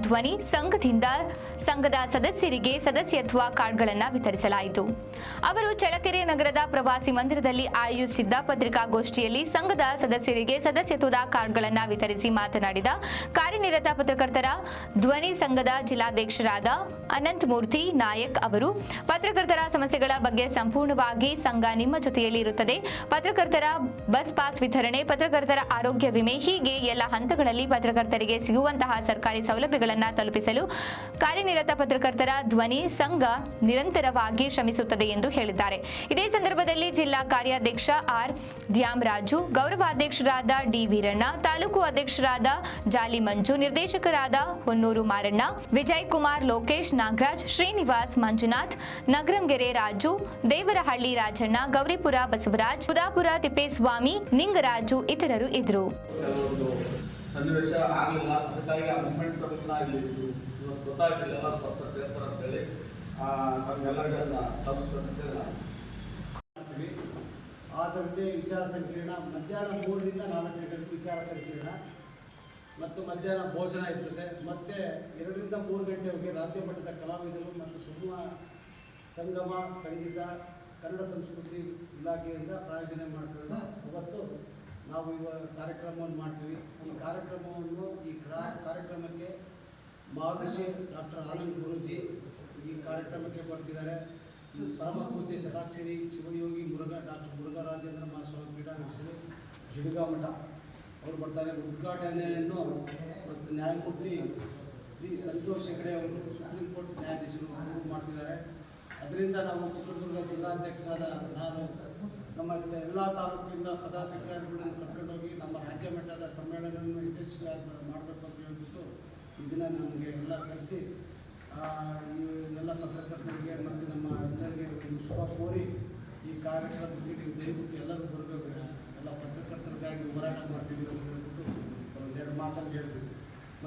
ಧ್ವನಿ ಸಂಘದಿಂದ ಸಂಘದ ಸದಸ್ಯರಿಗೆ ಸದಸ್ಯತ್ವ ಕಾರ್ಡ್ಗಳನ್ನು ವಿತರಿಸಲಾಯಿತು. ಅವರು ಚಳಕೆರೆ ನಗರದ ಪ್ರವಾಸಿ ಮಂದಿರದಲ್ಲಿ ಆಯೋಜಿಸಿದ್ದ ಪತ್ರಿಕಾಗೋಷ್ಠಿಯಲ್ಲಿ ಸಂಘದ ಸದಸ್ಯರಿಗೆ ಸದಸ್ಯತ್ವದ ಕಾರ್ಡ್ಗಳನ್ನು ವಿತರಿಸಿ ಮಾತನಾಡಿದ ಕಾರ್ಯನಿರತ ಪತ್ರಕರ್ತರ ಧ್ವನಿ ಸಂಘದ ಜಿಲ್ಲಾಧ್ಯಕ್ಷರಾದ ಅನಂತ್ ಮೂರ್ತಿ ನಾಯಕ್ ಅವರು, ಪತ್ರಕರ್ತರ ಸಮಸ್ಯೆಗಳ ಬಗ್ಗೆ ಸಂಪೂರ್ಣವಾಗಿ ಸಂಘ ನಿಮ್ಮ ಜೊತೆಯಲ್ಲಿ ಇರುತ್ತದೆ. ಪತ್ರಕರ್ತರ ಬಸ್ ಪಾಸ್ ವಿತರಣೆ, ಪತ್ರಕರ್ತರ ಆರೋಗ್ಯ ವಿಮೆ ಹೀಗೆ ಎಲ್ಲ ಹಂತಗಳಲ್ಲಿ ಪತ್ರಕರ್ತರಿಗೆ ಸಿಗುವಂತಹ ಸರ್ಕಾರಿ ಸೌಲಭ್ಯಗಳನ್ನು ತಲುಪಿಸಲು ಕಾರ್ಯನಿರತ ಪತ್ರಕರ್ತರ ಧ್ವನಿ ಸಂಘ ನಿರಂತರವಾಗಿ ಶ್ರಮಿಸುತ್ತದೆ ಎಂದು ಹೇಳಿದ್ದಾರೆ. ಇದೇ ಸಂದರ್ಭದಲ್ಲಿ ಜಿಲ್ಲಾ ಕಾರ್ಯಾಧ್ಯಕ್ಷ ಆರ್ ದ್ಯಾಮರಾಜು, ಗೌರವಾಧ್ಯಕ್ಷರಾದ ಡಿ ವೀರಣ್ಣ, ತಾಲೂಕು ಅಧ್ಯಕ್ಷರಾದ ಜಾಲಿ ಮಂಜು ನಿರ್ದೇಶಕರಾದ ಹೊನ್ನೂರು ಮಾರಣ್ಣ ವಿಜಯ್ ಕುಮಾರ್ ಲೋಕೇಶ್, ನಾಗರಾಜ್, ಶ್ರೀನಿವಾಸ್ ಮಂಜುನಾಥ್, ನಗರಂಗೆರೆ ರಾಜು, ದೇವರಹಳ್ಳಿ ರಾಜಣ್ಣ, ಗೌರಿಪುರ ಬಸವರಾಜ್, ಉದಾಪುರ ತಿಪ್ಪೇಸ್ವಾಮಿ, ನಿಂಗರಾಜು ಇತರರು ಕೆಲವೊಂದು ಸನ್ನಿವೇಶ ಆಗಲಿಲ್ಲ. ಅದಕ್ಕಾಗಿ ಆ ಮೂಮೆಂಟ್ಸ್ ಎಲ್ಲ ಇಲ್ಲಿ ಇವತ್ತು ಗೊತ್ತಾಗ್ತಿಲ್ಲ ಎಲ್ಲ ಪತ್ರ ಸೇರ್ತಾರೆ ಅಂತೇಳಿ. ಅದನ್ನ ತಲುಪಿಸ್ಬೇಕಂತೇಳಿ ಮಾಡ್ತೀವಿ ಅದರಲ್ಲಿ ವಿಚಾರ ಸಂಕಿರಣ. ಮಧ್ಯಾಹ್ನ ಮೂರರಿಂದ ನಾಲ್ಕು ಗಂಟೆಗೆ ವಿಚಾರ ಸಂಕಿರಣ. ಮತ್ತು ಮಧ್ಯಾಹ್ನ ಭೋಜನ ಇರ್ತದೆ. ಮತ್ತು ಎರಡರಿಂದ ಮೂರು ಗಂಟೆವರೆಗೆ ರಾಜ್ಯ ಮಟ್ಟದ ಕಲಾವಿದರು ಮತ್ತು ಸುಗಮ ಸಂಗಮ ಸಂಗೀತ ಕನ್ನಡ ಸಂಸ್ಕೃತಿ ಇಲಾಖೆಯಿಂದ ಪ್ರಾಯೋಜನೆ ಮಾಡ್ತಾರೆ ಅವತ್ತು ನಾವು ಇವಾಗ ಕಾರ್ಯಕ್ರಮವನ್ನು ಮಾಡ್ತೀವಿ. ಈ ಕಾರ್ಯಕ್ರಮವನ್ನು, ಈ ಕ್ರಾ- ಕಾರ್ಯಕ್ರಮಕ್ಕೆ ಮಹರ್ಷಿ ಡಾಕ್ಟರ್ ಆನಂದ್ ಗುರುಜಿ ಈ ಕಾರ್ಯಕ್ರಮಕ್ಕೆ ಬರ್ತಿದ್ದಾರೆ. ಪರಮ ಪೂಜ್ಯ ಷಡಾಕ್ಷರಿ ಶಿವಯೋಗಿ ಮುರುಘ, ಡಾಕ್ಟರ್ ಮುರುಘರಾಜೇಂದ್ರ ಮಹಾಸ್ವಾಮಿ ಪೀಠಾಧೀಶರು ಜಿಡುಗಾಮಠ ಅವರು ಬರ್ತಾರೆ. ಉದ್ಘಾಟನೆಯನ್ನು ನ್ಯಾಯಮೂರ್ತಿ ಶ್ರೀ ಸಂತೋಷ್ ಹೆಗಡೆ ಅವರು ಸುಪ್ರೀಂ ಕೋರ್ಟ್ ನ್ಯಾಯಾಧೀಶರು ಮಾಡ್ತಿದ್ದಾರೆ. ಅದರಿಂದ ನಾವು ಚಿತ್ರದುರ್ಗ ಜಿಲ್ಲಾಧ್ಯಕ್ಷರಾದ ನಾನು ನಮ್ಮ ಎಲ್ಲ ತಾಲೂಕಿಂದ ಪದಾಧಿಕಾರಿಗಳನ್ನು ಕರ್ಕೊಂಡೋಗಿ ನಮ್ಮ ರಾಜ್ಯ ಮಟ್ಟದ ಸಮ್ಮೇಳನವನ್ನು ಯಶಸ್ವಿಯಾಗಿ ಮಾಡಬೇಕು ಅಂತ ಹೇಳ್ಬಿಟ್ಟು ಇದನ್ನು ನಮಗೆ ಎಲ್ಲ ಕರೆಸಿ ಎಲ್ಲ ಪತ್ರಕರ್ತರಿಗೆ ಮತ್ತು ನಮ್ಮ ಎಲ್ಲರಿಗೆ ಒಂದು ಶುಭ ಕೋರಿ ಈ ಕಾರ್ಯಕ್ರಮ ನೀವು ದಯವಿಟ್ಟು ಎಲ್ಲರೂ ಬರಬೇಕು. ಎಲ್ಲ ಪತ್ರಕರ್ತರಿಗಾಗಿ ಹೋರಾಟ ಮಾಡ್ತೀವಿ ಅಂತ ಹೇಳ್ಬಿಟ್ಟು ಒಂದೆರಡು ಮಾತನ್ನು ಹೇಳ್ತೀವಿ